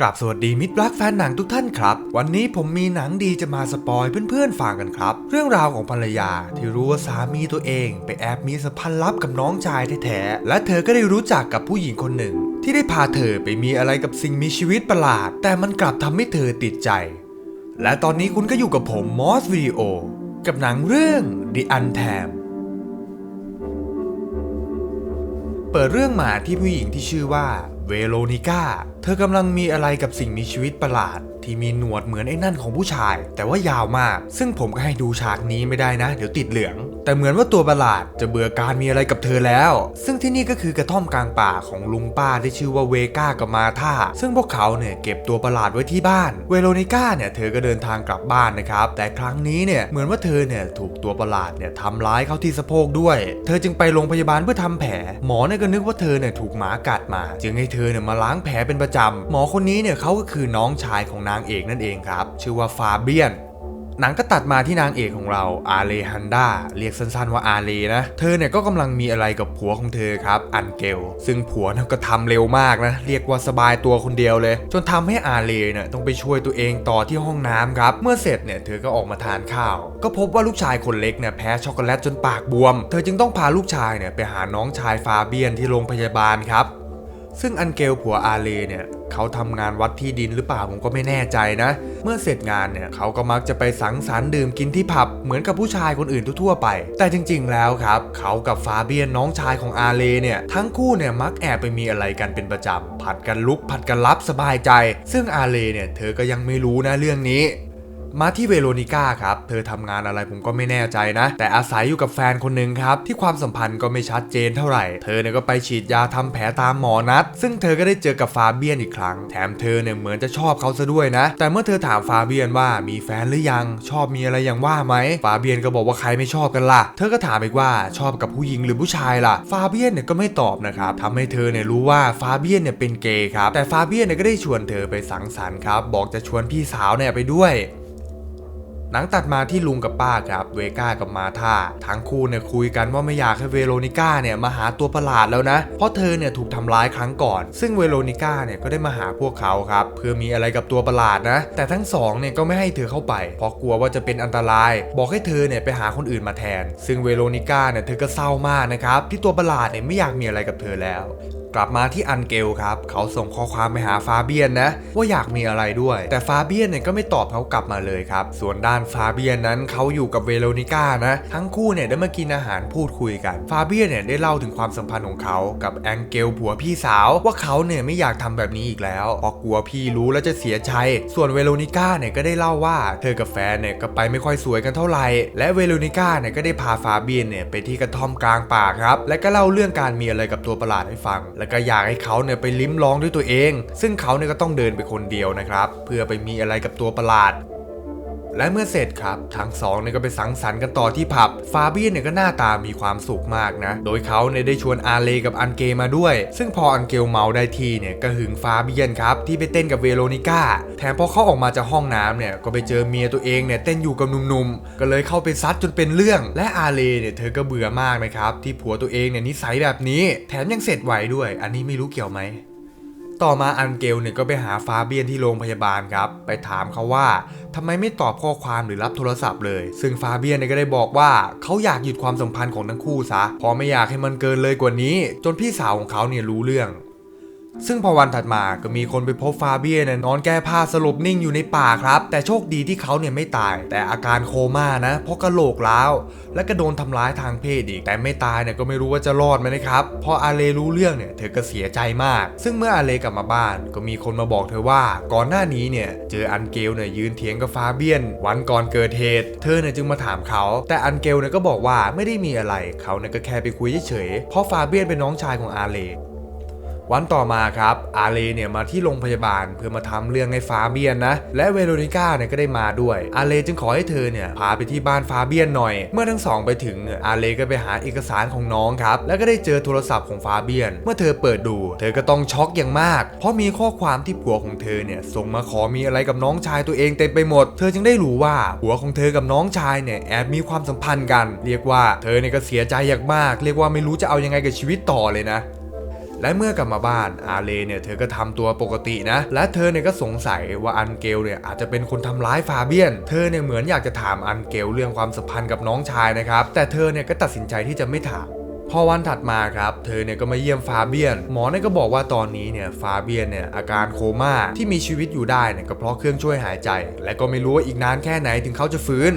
กราบสวัสดีมิตรรักแฟนหนังทุกท่านครับ วันนี้ผมมีหนังดีจะมาสปอยเพื่อนๆฟังกันครับ เรื่องราวของภรรยาที่รู้ว่าสามีตัวเอง ไปแอบมีสัมพันธ์ลับกับน้องชายแท้ๆและเธอก็ได้รู้จักกับผู้หญิงคนหนึ่ง ที่ได้พาเธอไปมีอะไรกับสิ่งมีชีวิตประหลาด แต่มันกลับทำให้เธอติดใจ และตอนนี้คุณก็อยู่กับผมมอสวิดีโอกับหนังเรื่อง The Untamed เปิดเรื่องมาที่ผู้หญิงที่ชื่อว่า เวโรนิก้า เธอกำลังมีอะไรกับสิ่งมีชีวิตประหลาด ที่มีหนวดเหมือนไอ้นั่นของผู้ชาย แต่ว่ายาวมาก ซึ่งผมก็ให้ดูฉากนี้ไม่ได้นะ เดี๋ยวติดเหลือง แต่เหมือนว่าตัวประหลาดจะเบื่อการมีอะไรกับเธอแล้ว ซึ่งที่นี่ก็คือกระท่อมกลางป่าของลุงป้าที่ชื่อว่าเวก้ากับมาธาซึ่งพวกเขาเนี่ยเก็บตัวประหลาดไว้ที่บ้าน เวโรนิก้าเนี่ยเธอก็เดินทางกลับบ้านนะครับ แต่ครั้งนี้เนี่ยเหมือนว่าเธอเนี่ยถูกตัวประหลาดเนี่ยทำร้ายเข้าที่สะโพกด้วย เธอจึงไปโรงพยาบาลเพื่อทำแผล หมอเนี่ยก็นึกว่าเธอเนี่ยถูกหมากัดมา จึงให้เธอเนี่ยมาล้างแผลเป็นประจำหมอคนนี้เนี่ยเขาก็คือน้องชายของนางเอกนั่นเองครับ ชื่อว่าฟาเบียน หนังก็ตัดมาที่นางเอกของเราอาเลฮันดาเรียกสั้นๆว่าอาเลนะ เธอเนี่ยก็กำลังมีอะไรกับผัวของเธอครับ อันเกล ซึ่งผัวเนี่ยก็ทำเร็วมากนะ เรียกว่าสบายตัวคนเดียวเลย จนทำให้อาเลเนี่ยต้องไปช่วยตัวเองต่อที่ห้องน้ำครับ เมื่อเสร็จเนี่ยเธอก็ออกมาทานข้าว ก็พบว่าลูกชายคนเล็กเนี่ยแพ้ช็อกโกแลตจนปากบวม เธอจึงต้องพาลูกชายเนี่ยไปหาน้องชายฟาเบียนที่โรงพยาบาลครับ ซึ่งอันเกลผัวอาเลเนี่ยเขาทำงานวัดที่ดินหรือเปล่าผมก็ไม่แน่ใจนะ เมื่อเสร็จงานเนี่ยเขาก็มักจะไปสังสรรค์ดื่มกินที่ผับเหมือนกับผู้ชายคนอื่นทั่วไป แต่จริง ๆ แล้วครับ เขากับฟาเบียนน้องชายของอาเลเนี่ยทั้งคู่เนี่ยมักแอบไปมีอะไรกันเป็นประจำผัดกันลุกผัดกันรับสบายใจ ซึ่งอาเลเนี่ยเธอก็ยังไม่รู้นะเรื่องนี้ มาที่เวโรนิก้าครับ เธอทำงานอะไรผมก็ไม่แน่ใจนะ แต่อาศัยอยู่กับแฟนคนหนึ่งครับ ที่ความสัมพันธ์ก็ไม่ชัดเจนเท่าไหร่ เธอเนี่ยก็ไปฉีดยาทำแผลตามหมอนัด ซึ่งเธอก็ได้เจอกับฟาเบียนอีกครั้ง แถมเธอเนี่ยเหมือนจะชอบเขาซะด้วยนะ แต่เมื่อเธอถามฟาเบียนว่ามีแฟนหรือยัง ชอบมีอะไรอย่างว่าไหม ฟาเบียนก็บอกว่าใครไม่ชอบกันล่ะ เธอก็ถามอีกว่าชอบกับผู้หญิงหรือผู้ชายล่ะ ฟาเบียนเนี่ยก็ไม่ตอบนะครับทำให้เธอเนี่ยรู้ว่าฟาเบียนเนี่ยเป็นเกย์ครับ แต่ฟาเบียนเนี่ยก็ได้ชวนเธอไปสังสรรค์ครับ บอกจะชวนพี่สาวเนี่ยไปด้วย หนังตัดมาที่ลุงกับป้าครับเวก้ากับมาธาทั้งคู่เนี่ยคุยกันว่าไม่อยากให้เวโรนิก้าเนี่ยมาหาตัวประหลาดแล้วนะ เพราะเธอเนี่ยถูกทำร้ายครั้งก่อน ซึ่งเวโรนิก้าเนี่ยก็ได้มาหาพวกเขาครับเพื่อมีอะไรกับตัวประหลาดนะ แต่ทั้งสองเนี่ยก็ไม่ให้เธอเข้าไป เพราะกลัวว่าจะเป็นอันตราย บอกให้เธอเนี่ยไปหาคนอื่นมาแทน ซึ่งเวโรนิก้าเนี่ยเธอก็เศร้ามากนะครับที่ตัวประหลาดเนี่ยไม่อยากมีอะไรกับเธอแล้ว กลับมาที่อันเกลครับ เขาส่งข้อความไปหาฟาเบียนนะ ว่าอยากมีอะไรด้วย แต่ฟาเบียนเนี่ยก็ไม่ตอบเขากลับมาเลยครับ ส่วนด้านฟาเบียนนั้นเขาอยู่กับเวโรนิก้านะ ทั้งคู่เนี่ยได้มากินอาหารพูดคุยกันฟาเบียนเนี่ยได้เล่าถึงความสัมพันธ์ของเขากับแองเกลผัวพี่สาว ว่าเขาเนี่ยไม่อยากทำแบบนี้อีกแล้วเพราะกลัวพี่รู้แล้วจะเสียใจ ส่วนเวโรนิก้าเนี่ยก็ได้เล่าว่า เธอกับแฟนเนี่ยก็ไปไม่ค่อยสวยกันเท่าไหร่และเวโรนิก้าเนี่ยก็ได้พาฟาเบียนเนี่ยไปที่กระท่อมกลางป่าครับและก็เล่าเรื่องการมีอะไรกับตัวประหลาดให้ฟังแลแล้วก็อยากให้เขาเนี่ยไปลิ้มลองด้วยตัวเอง ซึ่งเขาเนี่ยก็ต้องเดินไปคนเดียวนะครับ เพื่อไปมีอะไรกับตัวประหลาด และเมื่อเสร็จครับ ทั้งสองเนี่ยก็ไปสังสรรค์กันต่อที่ผับ ฟาเบียนเนี่ยก็หน้าตามีความสุขมากนะ โดยเขาเนี่ยได้ชวนอาเลกับอันเกมาด้วย ซึ่งพออันเกลเมาได้ทีเนี่ยก็หึงฟาเบียนครับที่ไปเต้นกับเวโรนิก้า แถมพอเขาออกมาจากห้องน้ำเนี่ยก็ไปเจอเมียตัวเองเนี่ยเต้นอยู่กับหนุ่มๆ ก็เลยเข้าไปซัดจนเป็นเรื่อง และอาเลเนี่ยเธอก็เบื่อมากนะครับที่ผัวตัวเองเนี่ยนิสัยแบบนี้ แถมยังเสร็จไวด้วย อันนี้ไม่รู้เกี่ยวไหม ต่อมาอันเกลเนี่ยก็ไปหาฟาเบียนที่โรงพยาบาลครับ ไปถามเขาว่าทำไมไม่ตอบข้อความหรือรับโทรศัพท์เลย ซึ่งฟาเบียนเนี่ยก็ได้บอกว่าเขาอยากหยุดความสัมพันธ์ของทั้งคู่ซะเพราะไม่อยากให้มันเกินเลยกว่านี้ จนพี่สาวของเขาเนี่ยรู้เรื่อง ซึ่งพอวันถัดมาก็มีคนไปพบฟาเบียนเนี่ยนอนแก้ผ้าสลบนิ่งอยู่ในป่าครับ แต่โชคดีที่เขาเนี่ยไม่ตาย แต่อาการโคม่านะ เพราะกระโหลกร้าว และก็โดนทำร้ายทางเพศอีก แต่ไม่ตายเนี่ยก็ไม่รู้ว่าจะรอดไหมนะครับพออาเลรู้เรื่องเนี่ยเธอก็เสียใจมาก ซึ่งเมื่ออาเลกลับมาบ้าน ก็มีคนมาบอกเธอว่าก่อนหน้านี้เนี่ยเจออันเกลเนี่ยยืนเถียงกับฟาเบียน วันก่อนเกิดเหตุ เธอเนี่ยจึงมาถามเขา แต่อันเกลเนี่ยก็บอกว่าไม่ได้มีอะไรเขาเนี่ยก็แค่ไปคุยเฉยๆเพราะฟาเบียนเป็นน้องชายของอาเล วันต่อมาครับอาเลเนี่ยมาที่โรงพยาบาลเพื่อมาทำเรื่องให้ฟาเบียนนะ และเวโรนิก้าเนี่ยก็ได้มาด้วยอาเลจึงขอให้เธอเนี่ยพาไปที่บ้านฟาเบียนหน่อย เมื่อทั้งสองไปถึงอาเลก็ไปหาเอกสารของน้องครับ แล้วก็ได้เจอโทรศัพท์ของฟาเบียน เมื่อเธอเปิดดู เธอก็ต้องช็อกอย่างมาก เพราะมีข้อความที่ผัวของเธอเนี่ยส่งมาขอมีอะไรกับน้องชายตัวเองเต็มไปหมด เธอจึงได้รู้ว่าผัวของเธอกับน้องชายเนี่ยแอบมีความสัมพันธ์กัน เรียกว่าเธอเนี่ยก็เสียใจอย่างมาก เรียกว่าไม่รู้จะเอายังไงกับชีวิตต่อเลยนะ และเมื่อกลับมาบ้านอาเลเนี่ยเธอก็ทำตัวปกตินะ และเธอเนี่ยก็สงสัยว่าอันเกลเนี่ยอาจจะเป็นคนทำร้ายฟาเบียน เธอเนี่ยเหมือนอยากจะถามอันเกลเรื่องความสัมพันธ์กับน้องชายนะครับ แต่เธอเนี่ยก็ตัดสินใจที่จะไม่ถามพอวันถัดมาครับ เธอเนี่ยก็มาเยี่ยมฟาเบียน หมอเนี่ยก็บอกว่าตอนนี้เนี่ยฟาเบียนเนี่ยอาการโคม่าที่มีชีวิตอยู่ได้เนี่ยก็เพราะเครื่องช่วยหายใจ และก็ไม่รู้ว่าอีกนานแค่ไหนถึงเขาจะฟื้น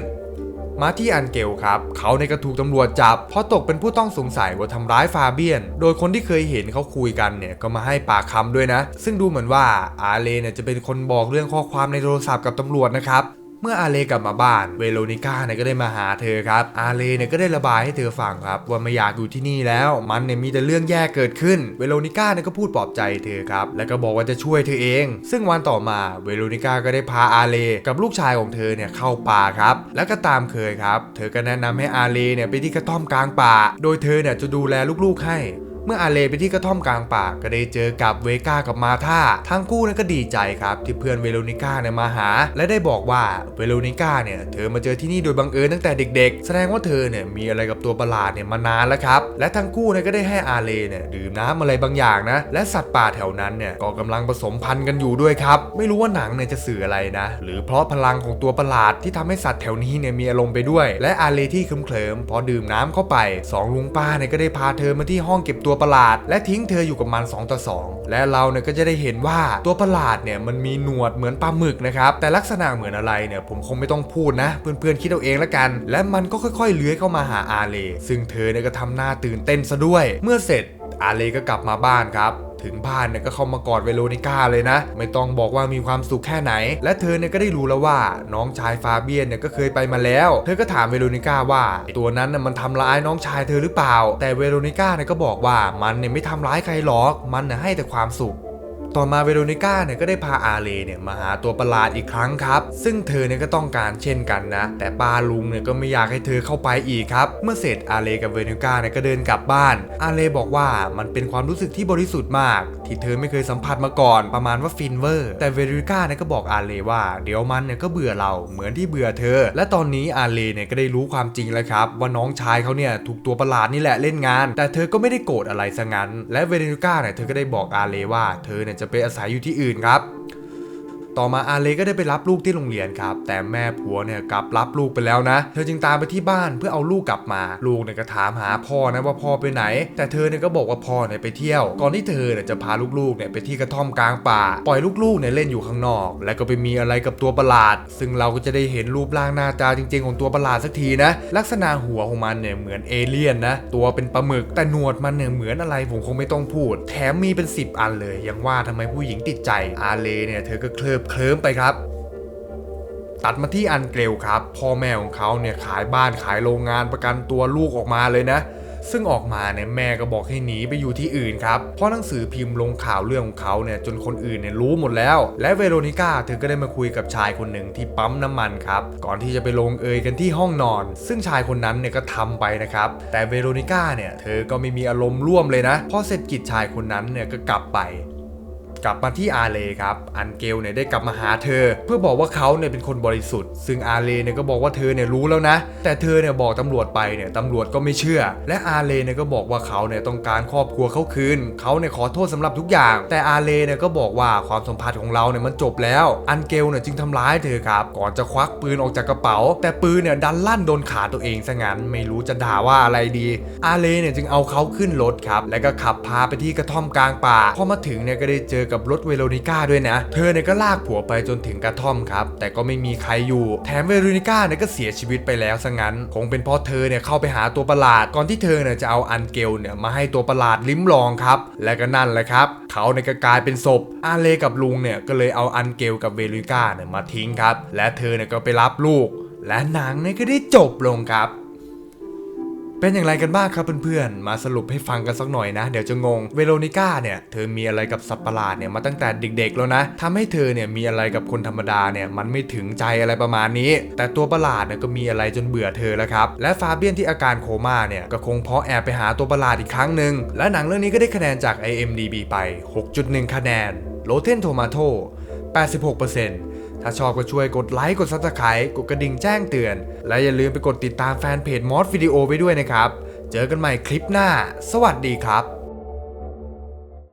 มาที่อันเกลครับ เขาในกระถูกตำรวจจับ เพราะตกเป็นผู้ต้องสงสัยว่าทำร้ายฟาเบียน โดยคนที่เคยเห็นเขาคุยกันเนี่ยก็มาให้ปากคำด้วยนะ ซึ่งดูเหมือนว่าอาเลเนี่ยจะเป็นคนบอกเรื่องข้อความในโทรศัพท์กับตำรวจนะครับ เมื่ออาเลกลับมาบ้านเวโรนิก้าเนี่ยก็ได้มาหาเธอครับ อาเลเนี่ยก็ได้ระบายให้เธอฟังครับ ว่าไม่อยากอยู่ที่นี่แล้วมันเนี่ยมีแต่เรื่องแย่เกิดขึ้นเวโรนิก้าเนี่ยก็พูดปลอบใจเธอครับ แล้วก็บอกว่าจะช่วยเธอเอง ซึ่งวันต่อมาเวโรนิก้าก็ได้พาอาเลกับลูกชายของเธอเนี่ยเข้าป่าครับ แล้วก็ตามเคยครับ เธอก็แนะนำให้อาเลเนี่ยไปที่กระท่อมกลางป่า โดยเธอเนี่ยจะดูแลลูกๆให้ เมื่ออาเลไปที่กระท่อมกลางป่าก็ได้เจอกับเวก้ากับมาธาทั้งคู่นั้นก็ดีใจครับที่เพื่อนเวโรนิก้าเนี่ยมาหา และได้บอกว่าเวโรนิก้าเนี่ยเธอมาเจอที่นี่โดยบังเอิญตั้งแต่เด็ก ๆ แสดงว่าเธอเนี่ยมีอะไรกับตัวประหลาดเนี่ยมานานแล้วครับ และทั้งคู่เนี่ยก็ได้ให้อาเลเนี่ยดื่มน้ำอะไรบางอย่างนะ และสัตว์ป่าแถวนั้นเนี่ยก็กำลังผสมพันธุ์กันอยู่ด้วยครับ ไม่รู้ว่าหนังเนี่ยจะสื่ออะไรนะ หรือเพราะพลังของตัวประหลาดที่ทำให้สัตว์แถวนี้เนี่ยมีอารมณ์ไปด้วย และอาเลที่เคลิ้มๆพอดื่มน้ำเข้าไปสองลุงป้าเนี่ยก็ได้พาเธอมาที่ห้องเก็บตัวประหลาด และทิ้งเธออยู่กับมัน 2 ต่อ 2 และเราเนี่ยก็จะได้เห็นว่าตัวประหลาดเนี่ยมันมีหนวดเหมือนปลาหมึกนะครับแต่ลักษณะเหมือนอะไรเนี่ยผมคงไม่ต้องพูดนะ เพื่อนๆคิดเอาเองละกัน และมันก็ค่อยๆเลื้อยเข้ามาหาอาเลซึ่งเธอเนี่ยก็ทำหน้าตื่นเต้นซะด้วย เมื่อเสร็จอาเลก็กลับมาบ้านครับ ถึงบ้านเนี่ยก็เข้ามากอดเวโรนิก้าเลยนะ ไม่ต้องบอกว่ามีความสุขแค่ไหน และเธอเนี่ยก็ได้รู้แล้วว่าน้องชายฟาเบียนเนี่ยก็เคยไปมาแล้ว เธอก็ถามเวโรนิก้าว่าตัวนั้นน่ยมันทำร้ายน้องชายเธอหรือเปล่า แต่เวโรนิก้าเนี่ยก็บอกว่ามันเนี่ยไม่ทำร้ายใครหรอก มันเนี่ยให้แต่ความสุข ต่อมาเวโรนิก้าเนี่ยก็ได้พาอาเลเนี่ยมาหาตัวประหลาดอีกครั้งครับ ซึ่งเธอเนี่ยก็ต้องการเช่นกันนะ แต่ป้าลุงเนี่ยก็ไม่อยากให้เธอเข้าไปอีกครับ เมื่อเสร็จอาเลกับเวโรนิก้าเนี่ยก็เดินกลับบ้าน อาเลบอกว่ามันเป็นความรู้สึกที่บริสุทธิ์มาก ที่เธอไม่เคยสัมผัสมาก่อนประมาณว่าฟินเวอร์ แต่เวโรนิก้าเนี่ยก็บอกอาเลว่าเดี๋ยวมันเนี่ยก็เบื่อเราเหมือนที่เบื่อเธอ และตอนนี้อาเลเนี่ยก็ได้รู้ความจริงแล้วครับ ว่าน้องชายเขาเนี่ยถูกตัวประหลาดนี่แหละเล่นงาน แต่เธอก็ไม่ได้โกรธอะไรซะงั้น และเวโรนิก้าเนี่ยเธอก็ได้บอกอาเลว่าเธอเนี่ยจะไปอาศัยอยู่ที่อื่นครับ ต่อมาอาเลก็ได้ไปรับลูกที่โรงเรียนครับ แต่แม่ผัวเนี่ยกลับรับลูกไปแล้วนะ เธอจึงตามไปที่บ้านเพื่อเอาลูกกลับมา ลูกเนี่ยก็ถามหาพ่อนะว่าพ่อไปไหน แต่เธอเนี่ยก็บอกว่าพ่อเนี่ยไปเที่ยว ก่อนที่เธอเนี่ยจะพาลูกๆเนี่ยไปที่กระท่อมกลางป่า ปล่อยลูกๆเนี่ยเล่นอยู่ข้างนอก แล้วก็ไปมีอะไรกับตัวประหลาด ซึ่งเราก็จะได้เห็นรูปร่างหน้าตาจริง ๆ ของตัวประหลาดสักทีนะ ลักษณะหัวของมันเนี่ยเหมือนเอเลี่ยนนะ ตัวเป็นปลาหมึก แต่หนวดมันเนี่ยเหมือนอะไรผมคงไม่ต้องพูด แถมมีเป็น 10 อันเลย ยังว่าทำไมผู้หญิงติดใจ อาเลเนี่ยเธอก็เคลิบเคลิ้มไปครับ ตัดมาที่อันเกลครับ พ่อแม่ของเขาเนี่ยขายบ้านขายโรงงานประกันตัวลูกออกมาเลยนะ ซึ่งออกมาเนี่ยแม่ก็บอกให้หนีไปอยู่ที่อื่นครับเพราะหนังสือพิมพ์ลงข่าวเรื่องของเขาเนี่ยจนคนอื่นเนี่ยรู้หมดแล้ว และเวโรนิก้าเธอก็ได้มาคุยกับชายคนหนึ่งที่ปั๊มน้ำมันครับ ก่อนที่จะไปลงเอยกันที่ห้องนอน ซึ่งชายคนนั้นเนี่ยก็ทำไปนะครับแต่เวโรนิก้าเนี่ยเธอก็ไม่มีอารมณ์ร่วมเลยนะพอเสร็จกิจชายคนนั้นเนี่ยก็กลับไป กลับมาที่อาเลครับอันเกลเนี่ยได้กลับมาหาเธอ เพื่อบอกว่าเขาเนี่ยเป็นคนบริสุทธิ์ ซึ่งอาเลเนี่ยก็บอกว่าเธอเนี่ยรู้แล้วนะ แต่เธอเนี่ยบอกตำรวจไปเนี่ยตำรวจก็ไม่เชื่อ และอาเลเนี่ยก็บอกว่าเขาเนี่ยต้องการครอบครัวเขาคืนเขาเนี่ยขอโทษสำหรับทุกอย่าง แต่อาเลเนี่ยก็บอกว่าความสัมพันธ์ของเราเนี่ยมันจบแล้ว อันเกลเนี่ยจึงทำร้ายเธอครับ ก่อนจะควักปืนออกจากกระเป๋า แต่ปืนเนี่ยดันลั่นโดนขาตัวเองซะงั้นไม่รู้จะด่าว่าอะไรดี อาเลเนี่ยจึงเอาเขาขึ้นรถครับ แล้วก็ขับพาไปที่กระท่อมกลางป่าพอมาถึงเนี่ยก็ได้เจอกับรถเวโรนิก้าด้วยนะ เธอเนี่ยก็ลากผัวไปจนถึงกระท่อมครับ แต่ก็ไม่มีใครอยู่ แถมเวโรนิก้าเนี่ยก็เสียชีวิตไปแล้วซะงั้น คงเป็นเพราะเธอเนี่ยเข้าไปหาตัวประหลาด ก่อนที่เธอเนี่ยจะเอาอันเกลเนี่ยมาให้ตัวประหลาดลิ้มลองครับ และก็นั่นแหละครับ เขาเนี่ยก็กลายเป็นศพ อาเลกับลุงเนี่ยก็เลยเอาอันเกลกับเวโรนิก้าเนี่ยมาทิ้งครับ และเธอเนี่ยก็ไปรับลูก และหนังเนี่ยก็ได้จบลงครับ เป็นอย่างไรกันบ้างครับเพื่อนๆ มาสรุปให้ฟังกันสักหน่อยนะ เดี๋ยวจะงง เวโรนิก้าเนี่ยเธอมีอะไรกับสัตว์ประหลาดเนี่ยมาตั้งแต่เด็กๆแล้วนะทำให้เธอเนี่ยมีอะไรกับคนธรรมดาเนี่ยมันไม่ถึงใจอะไรประมาณนี้ แต่ตัวประหลาดเนี่ยก็มีอะไรจนเบื่อเธอแล้วครับ และฟาเบียนที่อาการโคม่าเนี่ยก็คงเพราะแอบไปหาตัวประหลาดอีกครั้งหนึ่ง และหนังเรื่องนี้ก็ได้คะแนนจาก IMDB ไป 6.1 คะแนน Rotten Tomato 86% ถ้าชอบก็ช่วยกดไลค์กดซับสไครต์กดกระดิ่งแจ้งเตือน และอย่าลืมไปกดติดตามแฟนเพจมอสวิดีโอไว้ด้วยนะครับ เจอกันใหม่คลิปหน้า สวัสดีครับ